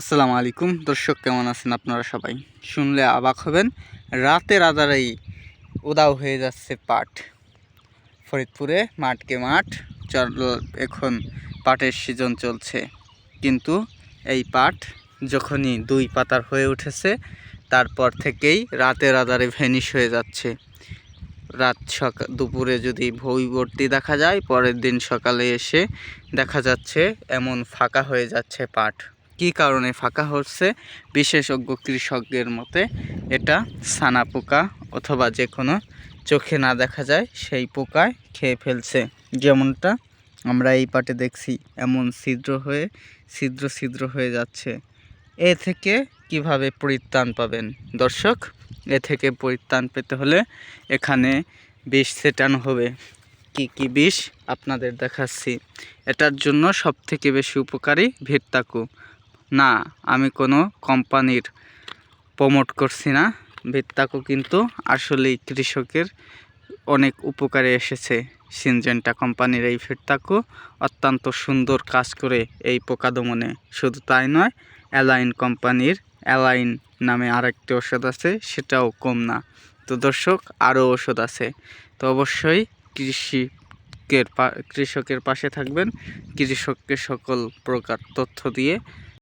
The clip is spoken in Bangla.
আসসালামু আলাইকুম। দর্শক, কেমন আছেন আপনারা সবাই? শুনলে অবাক হবেন, রাতের আধারেই উদাও হয়ে যাচ্ছে পাট। ফরিদপুরে মাঠকে মাঠ এখন পাটের সিজন চলছে। কিন্তু এই পাট যখনই দুই পাতার হয়ে উঠেছে, তারপর থেকেই রাতের আধারে ভ্যানিশ হয়ে যাচ্ছে। রাত সকাল দুপুরে যদি ভৈবর্তী দেখা যায়, পরের দিন সকালে এসে দেখা যাচ্ছে এমন ফাঁকা হয়ে যাচ্ছে পাট। কী কারণে ফাঁকা হচ্ছে? বিশেষজ্ঞ কৃষকদের মতে এটা ছানা পোকা অথবা যে কোনো চোখে না দেখা যায় সেই পোকায় খেয়ে ফেলছে। যেমনটা আমরা এই পাটে দেখছি, এমন ছিদ্র হয়ে, ছিদ্র ছিদ্র হয়ে যাচ্ছে। এ থেকে কীভাবে পরিত্রাণ পাবেন? দর্শক, এ থেকে পরিত্রাণ পেতে হলে এখানে বিষ ছেটানো হবে। কি কি বিষ আপনাদের দেখাচ্ছি। এটার জন্য সবথেকে বেশি উপকারী ভিটতাকু। না, আমি কোনো কোম্পানির প্রমোট করছি না। ভিত্তাকু কিন্তু আসলেই কৃষকের অনেক উপকারে এসেছে সিনজেন্টা কোম্পানির এই ভিত্তাকু অত্যন্ত সুন্দর কাজ করে এই পোকা দমনে শুধু তাই নয়, অ্যালাইন কোম্পানির অ্যালাইন নামে আরেকটি ওষুধ আছে, সেটাও কম না। তো দর্শক, আরও ওষুধ আছে। তো অবশ্যই কৃষিকের কৃষকের পাশে থাকবেন। কৃষককে সকল প্রকার তথ্য দিয়ে